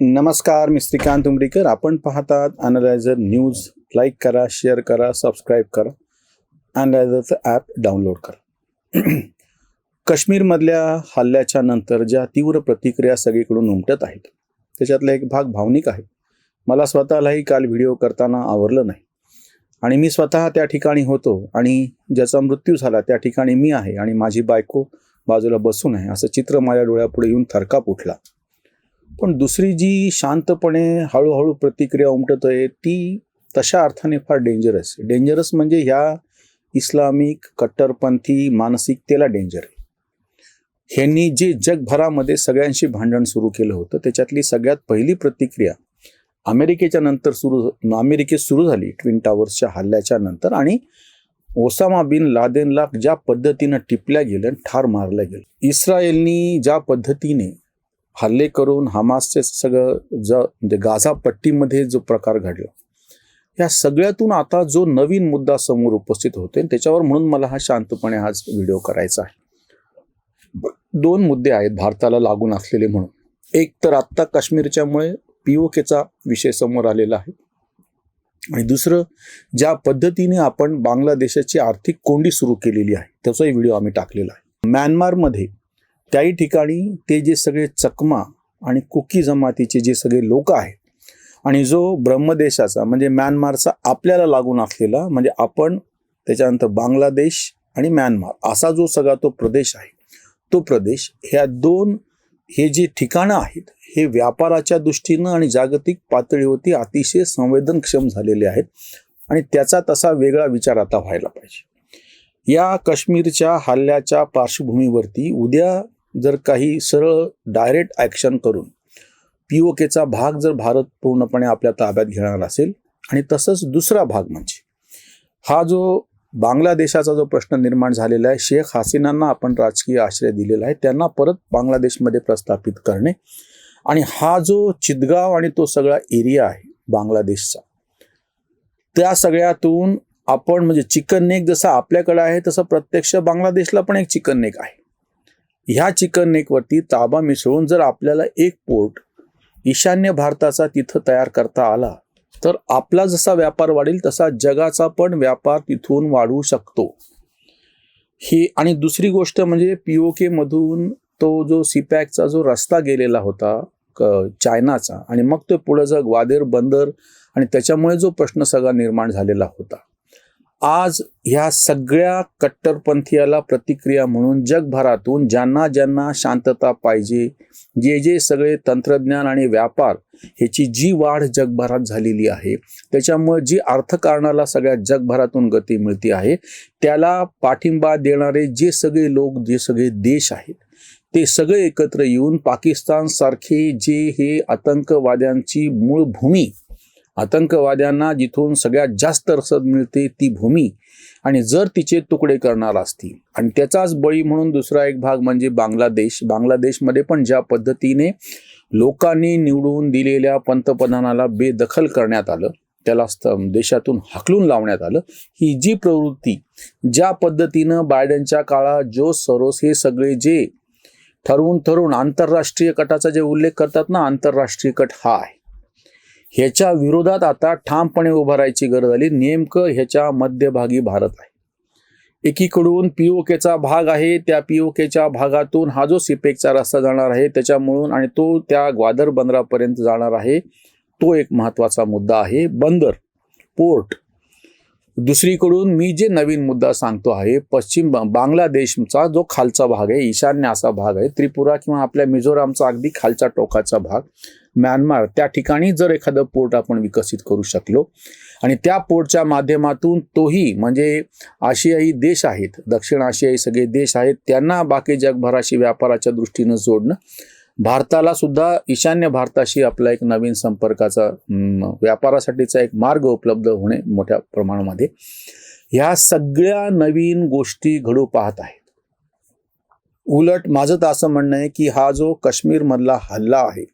नमस्कार मी श्रीकांत उमरीकर. आपण पाहतात अॅनालायझर न्यूज लाईक करा शेअर करा सबस्क्राईब करा. अॅनालायझरचं ॲप डाउनलोड करा. काश्मीरमधल्या हल्ल्याच्या नंतर ज्या तीव्र प्रतिक्रिया सगळीकडून उमटत आहेत त्याच्यातला एक भाग भावनिक आहे. मला स्वतःलाही काल व्हिडिओ करताना आवरलं नाही. आणि मी स्वतः त्या ठिकाणी होतो आणि ज्याचा मृत्यू झाला त्या ठिकाणी मी आहे आणि माझी बायको बाजूला बसून आहे. असं चित्र माझ्या डोळ्यापुढे येऊन थरकाप उठला. पण दुसरी जी शांतपणे हळूहळू प्रतिक्रिया उमटत आहे ती तशा अर्थाने फार डेंजरस डेंजरस म्हणजे ह्या इस्लामिक कट्टरपंथी मानसिकतेला डेंजर आहे. ह्यांनी जे जगभरामध्ये सगळ्यांशी भांडण सुरू केलं होतं त्याच्यातली सगळ्यात पहिली प्रतिक्रिया अमेरिकेच्या नंतर सुरू अमेरिकेत सुरू झाली ट्विन टावर्सच्या हल्ल्याच्या नंतर आणि ओसामा बिन लादेनला ज्या पद्धतीनं टिपल्या गेलं ठार मारलं गेलं इस्रायलनी ज्या पद्धतीने हल्ले करून हमासचे सगळं ज म्हणजे गाझा पट्टीमध्ये जो प्रकार घडला या सगळ्यातून आता जो नवीन मुद्दा समोर उपस्थित होते त्याच्यावर म्हणून मला हा शांतपणे हाच व्हिडिओ करायचा आहे. दोन मुद्दे आहेत भारताला लागून असलेले म्हणून. एक तर आत्ता काश्मीरच्यामुळे पीओकेचा विषय समोर आलेला आहे. आणि दुसरं ज्या पद्धतीने आपण बांगलादेशाची आर्थिक कोंडी सुरू केलेली आहे त्याचाही व्हिडिओ आम्ही टाकलेला आहे. म्यानमारमध्ये त्याही ठिकाणी ते जे सगळे चकमा आणि कुकी जमातीचे जे सगळे लोक आहेत आणि जो ब्रह्मदेशाचा म्हणजे म्यानमारचा आपल्याला लागून असलेला म्हणजे आपण त्याच्यानंतर बांगलादेश आणि म्यानमार असा जो सगळा तो प्रदेश आहे तो प्रदेश ह्या दोन हे जे ठिकाणं आहेत हे व्यापाराच्या दृष्टीनं आणि जागतिक पातळीवरती अतिशय संवेदनक्षम झालेले आहेत आणि त्याचा तसा वेगळा विचार आता व्हायला पाहिजे. या काश्मीरच्या हल्ल्याच्या पार्श्वभूमीवरती उद्या जर काही सरळ डायरेक्ट ॲक्शन करून पी ओ केचा भाग जर भारत पूर्णपणे आपल्या ताब्यात घेणार असेल आणि तसंच दुसरा भाग म्हणजे हा जो बांगलादेशाचा जो प्रश्न निर्माण झालेला आहे शेख हसीनांना आपण राजकीय आश्रय दिलेला आहे त्यांना परत बांगलादेशमध्ये प्रस्थापित करणे आणि हा जो चिदगाव आणि तो सगळा एरिया आहे बांगलादेशचा त्या सगळ्यातून आपण म्हणजे चिकन नेक जसं आपल्याकडे आहे तसं प्रत्यक्ष बांगलादेशला पण एक चिकन नेक आहे. ह्या चिकन नेकवरती ताबा मिसळून जर आपल्याला एक पोर्ट ईशान्य भारताचा तिथं तयार करता आला तर आपला जसा व्यापार वाढेल तसा जगाचा पण व्यापार तिथून वाढू शकतो. ही आणि दुसरी गोष्ट म्हणजे पी ओ केमधून तो जो सीपॅकचा जो रस्ता गेलेला होता चायनाचा आणि मग तो पुढं जग वादेर बंदर आणि त्याच्यामुळे जो प्रश्न सगळा निर्माण झालेला होता. आज ह्या सगळ्या कट्टरपंथीयाला प्रतिक्रिया म्हणून जगभरातून ज्यांना ज्यांना शांतता पाहिजे जे जे सगळे तंत्रज्ञान आणि व्यापार ह्याची जी वाढ जगभरात झालेली आहे त्याच्यामुळे जी अर्थकारणाला सगळ्या जगभरातून गती मिळते आहे त्याला पाठिंबा देणारे जे सगळे लोक जे सगळे देश आहेत ते सगळे एकत्र येऊन पाकिस्तानसारखे जे हे आतंकवाद्यांची मूळ भूमी आतंकवाद्यांना जिथून सगळ्यात जास्त रसद मिळते ती भूमी आणि जर तिचे तुकडे करणार असतील. आणि त्याचाच बळी म्हणून दुसरा एक भाग म्हणजे बांगलादेश. बांगलादेशमध्ये पण ज्या पद्धतीने लोकांनी निवडून दिलेल्या पंतप्रधानाला बेदखल करण्यात आलं त्याला देशातून हाकलून लावण्यात आलं ही जी प्रवृत्ती ज्या पद्धतीनं बायडनच्या काळात जो सरोस हे सगळे जे ठरवून ठरवून आंतरराष्ट्रीय कटाचा जे उल्लेख करतात ना आंतरराष्ट्रीय कट हा आहे. ह्याच्या विरोधात आता ठामपणे उभं राहायची गरज आली. नेमकं ह्याच्या मध्यभागी भारत आहे. एकीकडून पीओकेचा भाग आहे. त्या पीओकेच्या भागातून हा जो सिपेकचा रस्ता जाणार आहे त्याच्यामुळून आणि तो त्या ग्वादर बंदरापर्यंत जाणार आहे तो एक महत्त्वाचा मुद्दा आहे. बंदर पोर्ट दुसरीकडून मी जे नवीन मुद्दा सांगतो आहे पश्चिम बांगलादेशचा जो खालचा भाग आहे ईशान्य असा भाग आहे त्रिपुरा किंवा आपल्या मिझोरामचा अगदी खालचा टोकाचा भाग म्यानमार त्या ठिकाणी जर एखादं पोर्ट आपण विकसित करू शकलो आणि त्या पोर्टच्या माध्यमातून तोही म्हणजे आशियाई देश आहेत दक्षिण आशियाई सगळे देश आहेत त्यांना बाकी जगभराशी व्यापाराच्या दृष्टीनं जोडणं भारताला सुद्धा ईशान्य भारताशी आपला एक नवीन संपर्काचा व्यापारासाठीचा एक मार्ग उपलब्ध होणे मोठ्या प्रमाणामध्ये ह्या सगळ्या नवीन गोष्टी घडू पाहत आहेत. उलट माझं तर असं म्हणणं आहे की हा जो काश्मीरमधला हल्ला आहे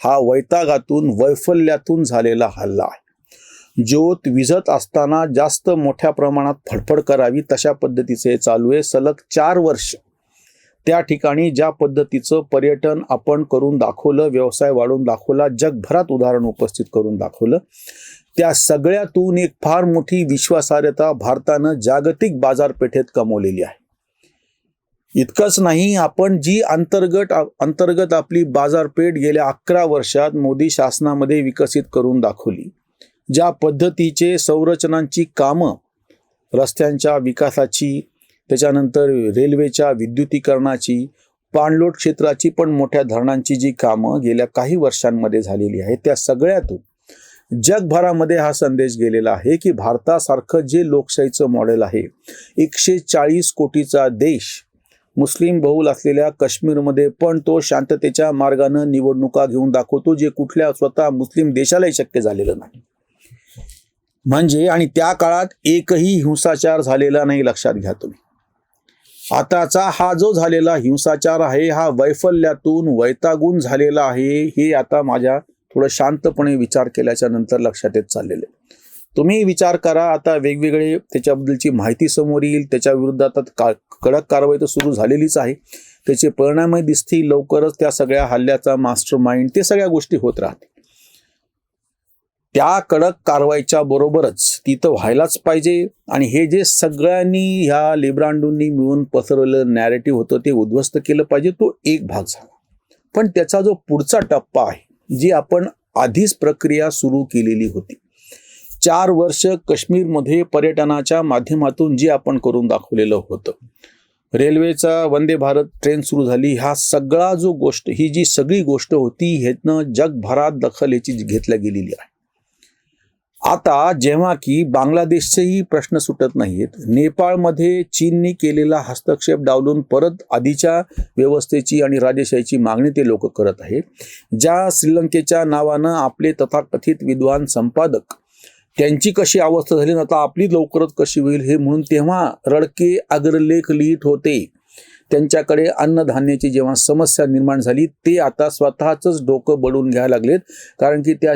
हा वैतागातून वैफल्यातून झालेला हल्ला आहे. ज्योत विझत असताना जास्त मोठ्या प्रमाणात फडफड करावी तशा पद्धतीचे चालू आहे. सलग चार वर्ष त्या ठिकाणी ज्या पद्धतीचं पर्यटन आपण करून दाखवलं व्यवसाय वाढवून दाखवला जगभरात उदाहरण उपस्थित करून दाखवलं त्या सगळ्यातून एक फार मोठी विश्वासार्हता भारतानं जागतिक बाजारपेठेत कमवलेली आहे. इतकंच नाही आपण जी अंतर्गत अंतर्गत आपली बाजारपेठ गेल्या अकरा वर्षात मोदी शासनामध्ये विकसित करून दाखवली ज्या पद्धतीचे संरचनांची कामं रस्त्यांच्या विकासाची त्याच्यानंतर रेल्वेच्या विद्युतीकरणाची पाणलोट क्षेत्राची पण मोठ्या धरणांची जी कामं गेल्या काही वर्षांमध्ये झालेली आहेत त्या सगळ्यातून जगभरामध्ये हा संदेश गेलेला आहे की भारतासारखं जे लोकशाहीचं मॉडेल आहे एकशे चाळीस कोटीचा देश मुस्लिम बहुल असलेल्या काश्मीरमध्ये पण तो शांततेच्या मार्गानं निवडणुका घेऊन दाखवतो जे कुठल्या स्वतः मुस्लिम देशालाही शक्य झालेलं नाही. म्हणजे आणि त्या काळात एकही हिंसाचार झालेला नाही लक्षात घ्या तुम्ही. आताचा हा जो झालेला हिंसाचार आहे हा वैफल्यातून वैतागून झालेला आहे हे आता माझ्या थोडं शांतपणे विचार केल्याच्यानंतर लक्षात येत चाललेलं आहे. तुम्ही विचार करा आता वेगवेगळे त्याच्याबद्दलची माहिती समोर येईल त्याच्या आता का कडक कारवाई तर सुरू झालेलीच आहे. त्याचे परिणामही दिसतील लवकरच त्या सगळ्या हल्ल्याचा मास्टर माइंड ते सगळ्या गोष्टी होत राहतील. त्या कडक कारवाईच्या बरोबरच तिथं व्हायलाच पाहिजे. आणि हे जे सगळ्यांनी ह्या लिब्रांडूंनी मिळून पसरवलेलं नॅरेटिव्ह होतं ते उद्ध्वस्त केलं पाहिजे तो एक भाग झाला. पण त्याचा जो पुढचा टप्पा आहे जी आपण आधीच प्रक्रिया सुरू केलेली होती. चार वर्ष काश्मीरमध्ये पर्यटनाच्या माध्यमातून जे आपण करून दाखवलेलं होतं. रेल्वेचा वंदे भारत ट्रेन सुरू झाली हा सगळा जो गोष्ट ही जी सगळी गोष्ट होती ह्यातनं जगभरात दखल याची घेतल्या गेलेली आहे. आता जेव्हा की बांगलादेशचेही प्रश्न सुटत नाहीयेत नेपाळमध्ये चीननी केलेला हस्तक्षेप डावलून परत आधीच्या व्यवस्थेची आणि राजेशाहीची मागणी ते लोक करत आहेत. ज्या श्रीलंकेच्या नावानं आपले तथाकथित विद्वान संपादक त्यांची कशी अवस्था झाली आता आपली लवकरच कशी होईल हे म्हणून तेव्हा रडके अग्रलेख लिहित होते. त्यांच्याकडे अन्नधान्याची जेव्हा समस्या निर्माण झाली ते आता स्वतःच डोकं बडून घ्यायला लागलेत. कारण की त्या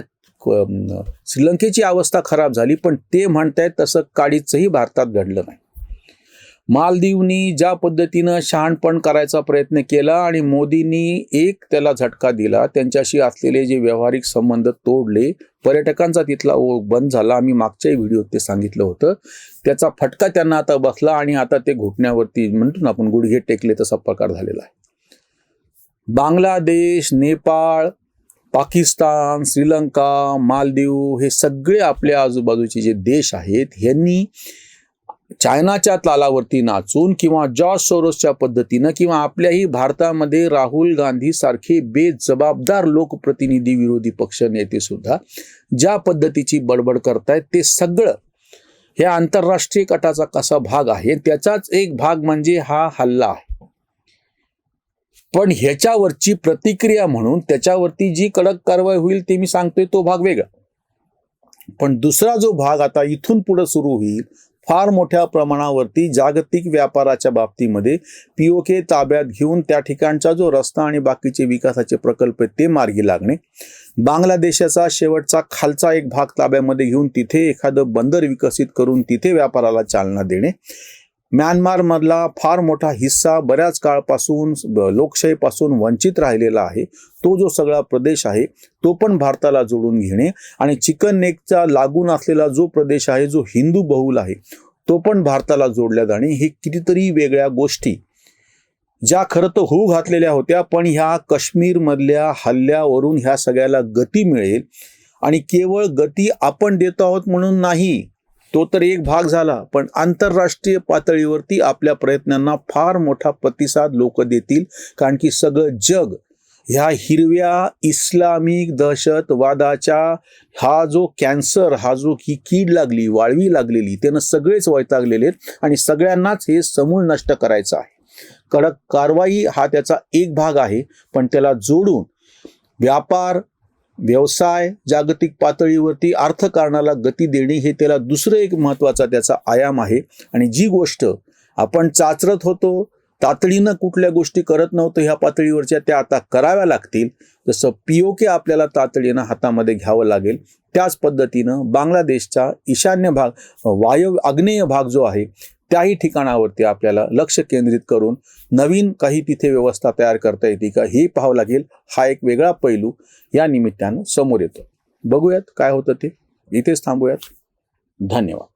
श्रीलंकेची अवस्था खराब झाली पण ते म्हणतायत तसं काडीचंही भारतात घडलं नाही. मालदीवनी ज्या पद्धतीनं शहाणपण करायचा प्रयत्न केला आणि मोदींनी एक त्याला झटका दिला त्यांच्याशी असलेले जे व्यावहारिक संबंध तोडले पर्यटकांचा तिथला ओ बंद झाला. आम्ही मागच्याही व्हिडिओत ते सांगितलं होतं. त्याचा फटका त्यांना आता बसला आणि आता ते घुटण्यावरती म्हणतो ना आपण गुडघे टेकले तसा प्रकार झालेला आहे. बांगलादेश नेपाळ पाकिस्तान श्रीलंका मालदीव हे सगळे आपल्या आजूबाजूचे जे देश आहेत ह्यांनी चायनाच्या तालावरती नाचून किंवा जॉर्ज सोरोसच्या पद्धतीनं किंवा आपल्याही भारतामध्ये राहुल गांधी सारखे बेजबाबदार लोकप्रतिनिधी विरोधी पक्ष नेते सुद्धा ज्या पद्धतीची बडबड करतायत ते सगळं ह्या आंतरराष्ट्रीय गटाचा कसा भाग आहे त्याचाच एक भाग म्हणजे हा हल्ला आहे. पण ह्याच्यावरची प्रतिक्रिया म्हणून त्याच्यावरती जी कडक कारवाई होईल ते मी सांगतोय तो भाग वेगळा. पण दुसरा जो भाग आता इथून पुढे सुरू होईल फार मोठ्या प्रमाणावरती जागतिक व्यापाराच्या बाबतीमध्ये पीओके ताब्यात घेऊन त्या ठिकाणचा जो रस्ता आणि बाकीचे विकासाचे प्रकल्प आहेत ते मार्गी लागणे. बांगलादेशाचा शेवटचा खालचा एक भाग ताब्यामध्ये घेऊन तिथे एखादं बंदर विकसित करून तिथे व्यापाराला चालना देणे. म्यानमारमधला फार मोठा हिस्सा बऱ्याच काळपासून लोकशाहीपासून वंचित राहिलेला आहे. तो जो सगळा प्रदेश आहे तो पण भारताला जोडून घेणे आणि चिकन नेकचा लागून असलेला जो प्रदेश आहे जो हिंदू बहुल आहे तो पण भारताला जोडल्या जाणे हे कितीतरी वेगळ्या गोष्टी. ज्या खरं तर होऊ घातलेल्या होत्या पण ह्या काश्मीरमधल्या हल्ल्यावरून ह्या सगळ्याला गती मिळेल आणि केवळ गती आपण देत आहोत म्हणून नाही. तो तर एक भाग झाला पण आंतरराष्ट्रीय पातळीवरती आपल्या प्रयत्नांना फार मोठा प्रतिसाद लोक देतील कारण की सगळं जग ह्या हिरव्या इस्लामिक दहशतवादाच्या हा जो कॅन्सर हा जो ही कीड लागली वाळवी लागलेली त्यानं सगळेच वैतागलेले आहेत आणि सगळ्यांनाच हे समूळ नष्ट करायचं आहे. कडक कारवाई हा त्याचा एक भाग आहे पण त्याला जोडून व्यापार व्यवसाय जागतिक पातळीवरती अर्थकारणाला गती देणे हे त्याला दुसरं एक महत्त्वाचा त्याचा आयाम आहे. आणि जी गोष्ट आपण चाचरत होतो तातडीनं कुठल्या गोष्टी करत नव्हतं ह्या पातळीवरच्या त्या आता कराव्या लागतील. जसं पी ओके आपल्याला तातडीनं हातामध्ये घ्यावं लागेल. त्याच पद्धतीनं बांगलादेशचा ईशान्य भाग वायव आग्नेय भाग जो आहे त्याही ठिकाणावरती आपल्याला लक्ष केंद्रित करून नवीन काही तिथे व्यवस्था तयार करता येते का हे पाहावं लागेल. हा एक वेगळा पैलू या निमित्तानं समोर येतो. बघूयात काय होतं ते. इथेच थांबूयात. धन्यवाद.